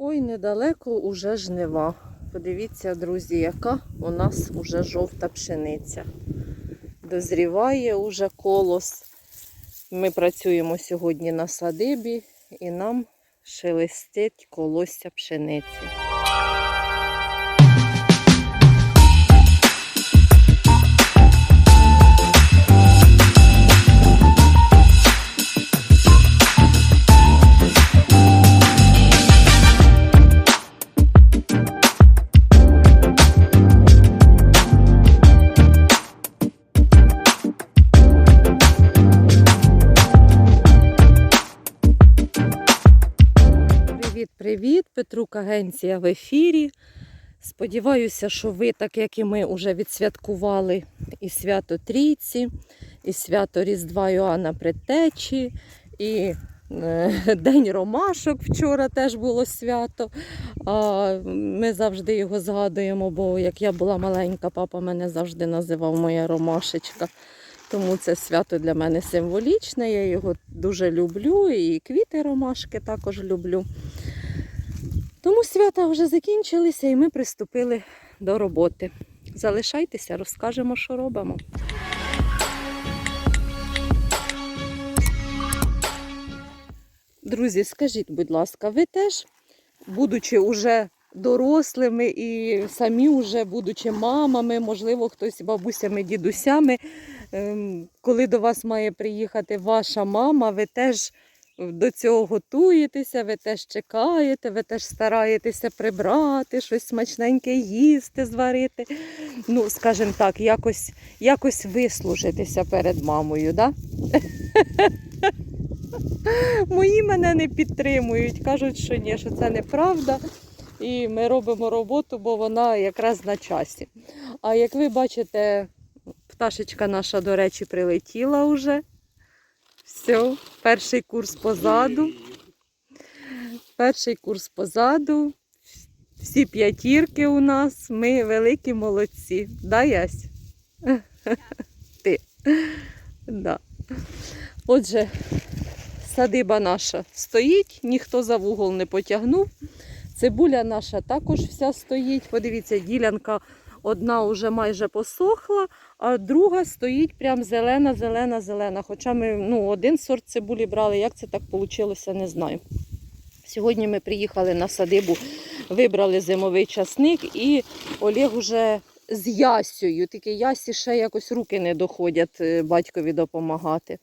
Ой, недалеко уже жнива. Подивіться, друзі, яка у нас уже жовта пшениця. Дозріває уже колос. Ми працюємо сьогодні на садибі і нам шелестить колосся пшениці. Петрук Агенція в ефірі. Сподіваюся, що ви, так як і ми, вже відсвяткували і свято Трійці, і свято Різдва Йоанна Предтечі, і е, День Ромашок вчора теж було свято. Ми завжди його згадуємо, бо як я була маленька, папа мене завжди називав моя ромашечка. Тому це свято для мене символічне. Я його дуже люблю, і квіти ромашки також люблю. Тому свята вже закінчилися і ми приступили до роботи. Залишайтеся, розкажемо, що робимо. Друзі, скажіть, будь ласка, ви теж, будучи уже дорослими і самі вже будучи мамами, можливо, хтось бабусями, дідусями, ем, коли до вас має приїхати ваша мама, ви теж до цього готуєтеся, ви теж чекаєте, ви теж стараєтеся прибрати, щось смачненьке їсти, зварити. Ну, скажімо так, якось, якось вислужитися перед мамою, да? Мої мене не підтримують, кажуть, що ні, що це неправда. І ми робимо роботу, бо вона якраз на часі. А як ви бачите, пташечка наша, до речі, прилетіла вже. Все, перший курс позаду. Перший курс позаду. Всі п'ятірки у нас. Ми великі молодці. Да, Ясь? Ти. Да. Отже, садиба наша стоїть, ніхто за вугол не потягнув. Цибуля наша також вся стоїть. Подивіться, ділянка одна вже майже посохла, а друга стоїть прям зелена, зелена, зелена. Хоча ми ну, один сорт цибулі брали, як це так вийшло, не знаю. Сьогодні ми приїхали на садибу, вибрали зимовий часник і Олег уже з Ясею. Тільки Ясі ще якось руки не доходять е, батькові допомагати.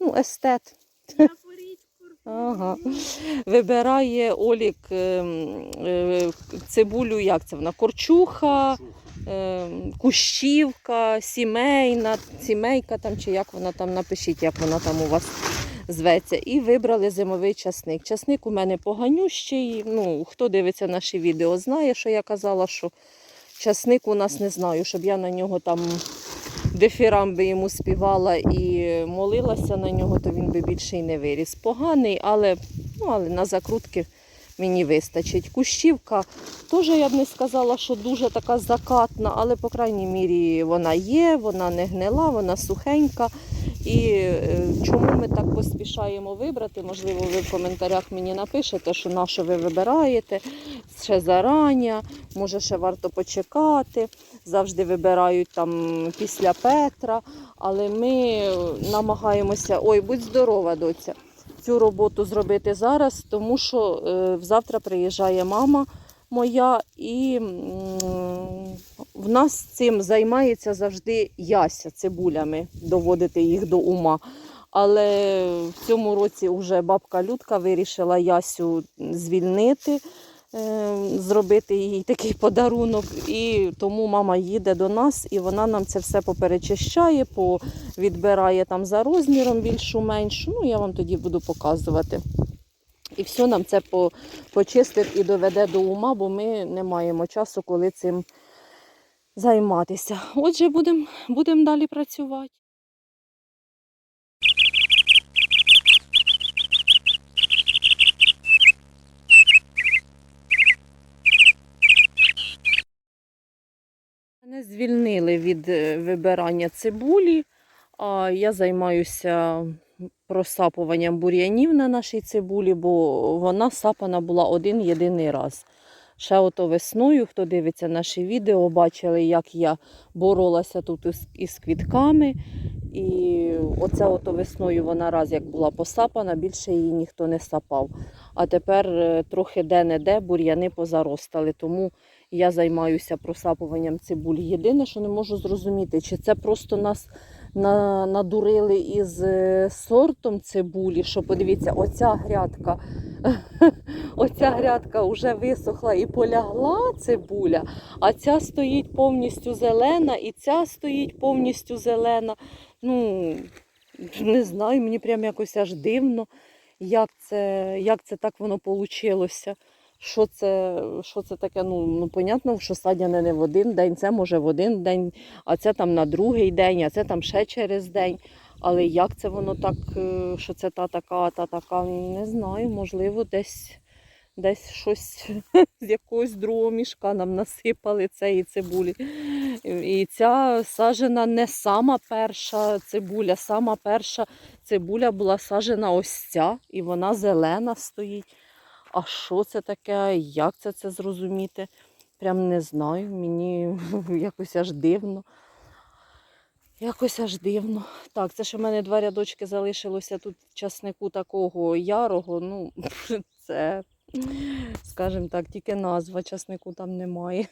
Ну, естет. Ага. Вибирає Олік ем, е, цибулю, як це вона? Корчуха, е, кущівка, сімейна, сімейка там, чи як вона там, напишіть, як вона там у вас зветься. І вибрали зимовий часник. Часник у мене поганющий. Ну, хто дивиться наші відео, знає, що я казала, що часник у нас не знаю, щоб я на нього там дифірам би йому співала і молилася на нього, то він би більше й не виріс. Поганий, але, ну, але на закрутки мені вистачить. Кущівка теж я б не сказала, що дуже така закатна, але по крайній мірі вона є, вона не гнила, вона сухенька. І е, чому ми так поспішаємо вибрати? Можливо, ви в коментарях мені напишете, що на що ви вибираєте ще зарані, може ще варто почекати. Завжди вибирають там після Петра, але ми намагаємося, ой, будь здорова, доця, цю роботу зробити зараз, тому що е, завтра приїжджає мама моя, і в нас цим займається завжди яся цибулями, доводити їх до ума. Але в цьому році вже бабка Людка вирішила Ясю звільнити, е, зробити їй такий подарунок. І тому мама їде до нас і вона нам це все поперечищає, відбирає там за розміром більшу меншу. Ну, я вам тоді буду показувати. І все нам це по, почистить і доведе до ума, бо ми не маємо часу, коли цим займатися. Отже, будемо будем далі працювати. Мене звільнили від е, вибирання цибулі, а я займаюся просапуванням бур'янів на нашій цибулі, бо вона сапана була один єдиний раз. Ще ото весною, хто дивиться наші відео, бачили, як я боролася тут із, квітками. І оце ото весною вона раз як була посапана, більше її ніхто не сапав. А тепер е, трохи де-не-де бур'яни позаростали. Тому я займаюся просапуванням цибулі. Єдине, що не можу зрозуміти, чи це просто нас на, надурили із е, сортом цибулі, що подивіться, оця грядка, оця грядка вже висохла і полягла цибуля, а ця стоїть повністю зелена, і ця стоїть повністю зелена. Ну, не знаю, мені прям якось аж дивно, як це, як це так воно вийшло. Що це, що це таке? Ну, ну, понятно, що садяне не в один день, це може в один день, а це там на другий день, а це там ще через день. Але як це воно так, е, що це та така, та така, не знаю, можливо, десь, десь щось з якогось другого мішка нам насипали цієї цибулі. І ця сажена не сама перша цибуля, сама перша цибуля була сажена ось ця, і вона зелена стоїть. А що це таке? Як це це зрозуміти? Прям не знаю. Мені якось аж дивно. Якось аж дивно. Так, це ж у мене два рядочки залишилося тут часнику такого ярого. Ну, це, скажімо так, тільки назва часнику там немає.